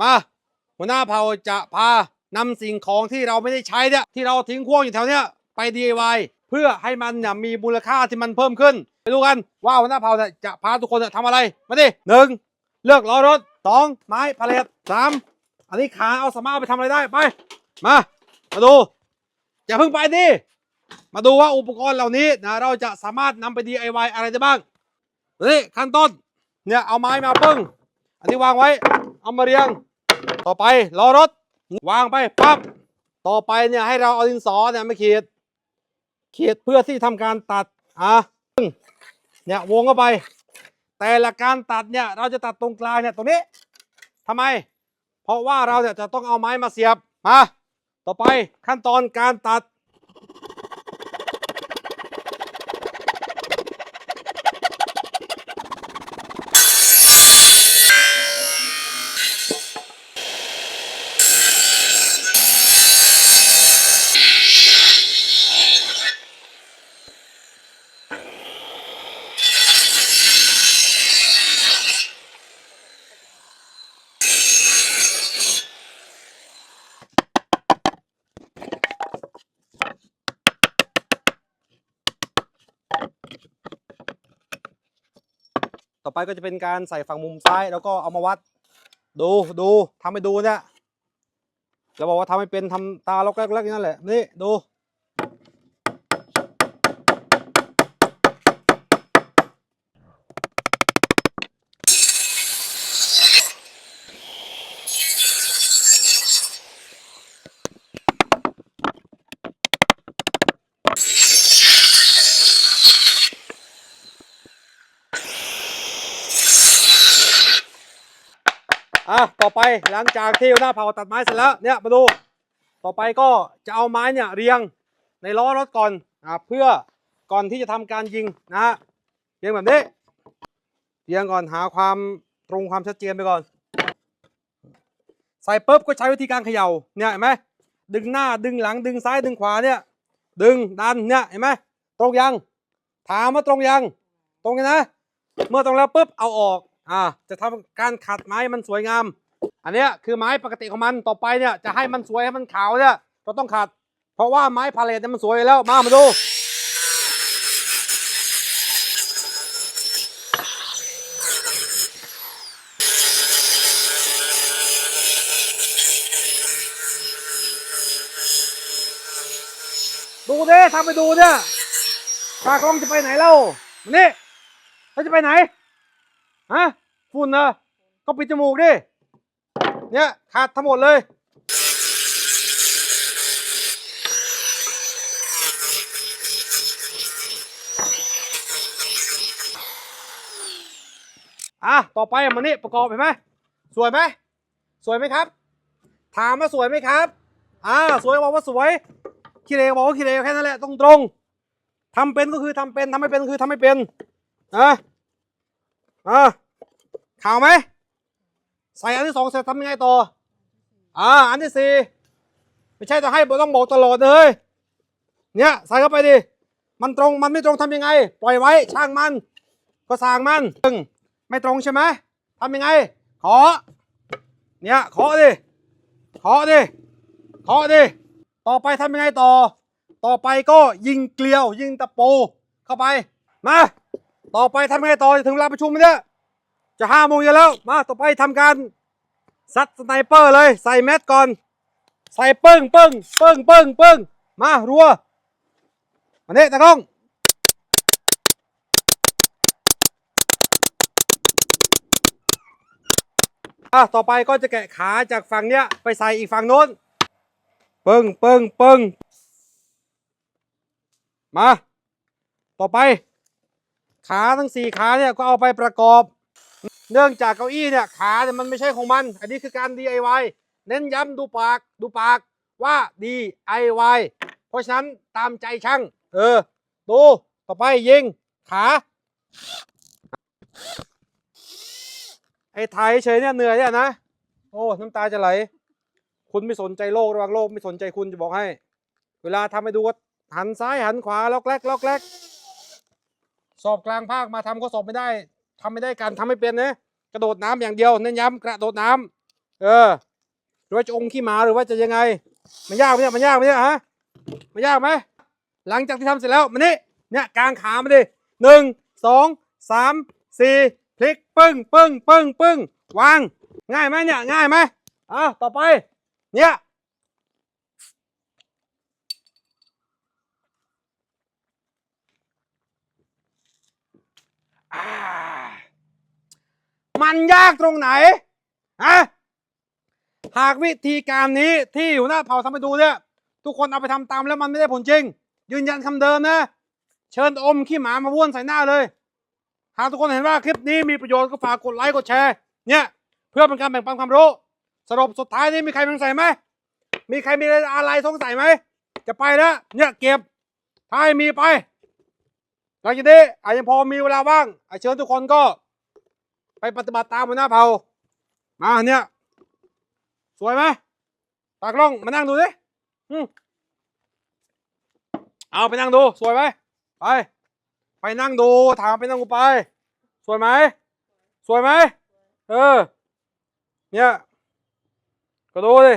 มาหัวหน้าเผ่าจะพานำสิ่งของที่เราไม่ได้ใช้เนี่ยที่เราทิ้งขว้างอยู่แถวเนี้ยไป DIY เพื่อให้มันเนี่ยมีมูลค่าที่มันเพิ่มขึ้น ไปดูกันว่าหัวหน้าเผ่าเนี่ยจะพาทุกคนเนี่ยทำอะไรมาดิหนึ่งเลือกล้อรถสองไม้พาเลทสามอันนี้ขาเอาสามารถไปทำอะไรได้ไป มา มาดูอย่าเพิ่งไปดิมาดูว่าอุปกรณ์เหล่านี้นะเราจะสามารถนำไป DIY อะไรได้บ้างนี่ขั้นต้นเนี่ยเอาไม้มาปึ้ง อันนี้วางไว้ เอามาเรียง ต่อไปล้อรถ วางไปปั๊บต่อไปเนี่ยให้เราเอาดินสอเนี่ยมาขีดขีดเพื่อที่ทำการตัดอะเนี่ยวงเข้าไป แต่ละการตัดเนี่ยเราจะตัดตรงกลางเนี่ยตรงนี้ทำไม เพราะว่าเราเนี่ยจะต้องเอาไม้มาเสียบมาต่อไปขั้นตอนการตัด อไปก็จะเป็นการใส่ฝั่งมุมซ้ายแล้วก็เอามาวัด ดูดูทำให้ดูเนี่ยเราบอกว่าทำให้เป็นทำตาล็อกแรกๆอย่างนั้นแหละนี่ดู อะต่อไปหลังจากที่หัวหน้าเผาตัดไม้เสร็จแล้วเนี่ยมาดูต่อไปก็จะเอาไม้เนี่ยเรียงในล้อรถก่อนอะเพื่อก่อนที่จะทำการยิงนะฮะเรียงแบบนี้เรียงก่อนหาความตรงความชัดเจนไปก่อน ใส่ปุ๊บก็ใช้วิธีการเขย่าเนี่ยเห็นไหมดึงหน้าดึงหลังดึงซ้ายดึงขวาเนี่ยดึงดันเนี่ยเห็นไหมตรงยัง ถามว่าตรงยัง ตรงกันนะ เมื่อตรงแล้วปุ๊บเอาออก อ่าจะทำการขัดไม้มันสวยงาม อันเนี้ยคือไม้ปกติของมันต่อไปเนี่ยจะให้มันสวยให้มันขาวเนี่ยเราต้องขัด เพราะว่าไม้พาเลทเนี่ยมันสวยแล้วมามาดูดูดิทำไปดูเนี่ยตากล้องจะไปไหนเล่ามานี่เขาจะไปไหน ฮะฝุ่นเหรอก็ปิดจมูกดิ เนี่ยขาดทั้งหมดเลย อะ ต่อไปมานี่ประกอบเห็นไหม สวยไหม สวยไหมครับ ถามว่าสวยไหมครับ อ่า สวยบอกว่าสวย ขี้เลบอกว่าขี้เลแค่นั้นแหละตรงตรงทำเป็นก็คือทำเป็นทำไม่เป็นก็คือทำไม่เป็นอะอ่า ข่าวไหมใส่อันที่สองเสร็จทำยังไงต่ออ่าอันที่สี่ไม่ใช่จะให้ต้องบอกตลอดเลยเนี่ยใส่เข้าไปดิมันตรงมันไม่ตรงทำยังไง ปล่อยไว้ช่างมัน ก็สร้างมันหนึ่งไม่ตรงใช่ไหมทำยังไง ขอ เนี่ยขอดิขอดิขอดิต่อไปทำยังไงต่อ ต่อไปก็ยิงเกลียวยิงตะปูเข้าไปมาต่อไปทำยังไงต่อจะถึงเวลาประชุมไหมเนี่ย จะห้าโมงเย็นแล้ว มาต่อไปทำการซัดสไนเปอร์เลย ใส่แมสก่อน ใส่ปึ้งปึ้งปึ้งปึ้งปึ้งมารัวมาเนี่ยตะกล้องอะต่อไปก็จะแกะขาจากฝั่งเนี้ยไปใส่อีกฝั่งโน้นปึ้งปึ้งปึ้งมา ต่อไป ขาทั้งสี่ขาเนี่ยก็เอาไปประกอบ เนื่องจากเก้าอี้เนี่ยขาเนี่ยมันไม่ใช่ของมัน อันนี้คือการ DIY เน้นย้ำดูปากดูปากว่า DIY เพราะฉะนั้นตามใจช่าง เออ ดู ต่อไปยิง ขา ไอ้ไทยเฉยเนี่ยเหนื่อยเนี่ยนะ โอ้ น้ำตาจะไหล คุณไม่สนใจโลกระว่างโลกไม่สนใจคุณจะบอกให้ เวลาทำให้ดูก็หันซ้ายหันขวาล็อกแรกล็อกแรกสอบกลางภาคมาทำก็สอบไม่ได้ ทำไม่ได้การทำไม่เป็นนะกระโดดน้ำอย่างเดียวเน้นย้ำกระโดดน้ำเออหรือว่าจะองค์ขี้หมาหรือว่าจะยังไง มันยากไหมเนี่ยมันยากไหมเนี่ยฮะมันยากไหมหลังจากที่ทำเสร็จแล้วมานี่เนี่ยกางขามาดิหนึ่งสองสามสี่พลิกปึ้งปึ้งปึ้งปึ้งวาง ง่ายไหมเนี่ยง่ายไหมอะต่อไปเนี่ย อ่า มันยากตรงไหนฮะหากวิธีการนี้ที่หัวหน้าเผ่าทำไปดูเนี่ยทุกคนเอาไปทำตามแล้วมันไม่ได้ผลจริง ยืนยันคำเดิมนะ เชิญอมขี้หมามาบ้วนใส่หน้าเลย หากทุกคนเห็นว่าคลิปนี้มีประโยชน์ก็ฝากกดไลค์กดแชร์เนี่ยเพื่อเป็นการแบ่งปันความรู้ สรุปสุดท้ายนี้มีใครสงสัยไหมมีใครมีอะไรสงสัยไหมจะไปแล้วเนี่ยเก็บถ้าม่มีไปหลังจากนี้อาจจะพอมีเวลาว่างอาเชิญทุกคนก็ ไปปฏิบัติตามหัวหน้าเผ่ามาเนี่ย สวยไหมตากล้องมานั่งดูสิเอาไปนั่งดู สวยไหมไป ไปนั่งดู ถามไปนั่งดูไป สวยไหม สวยไหม เออ เนี่ย ก็ดูดิ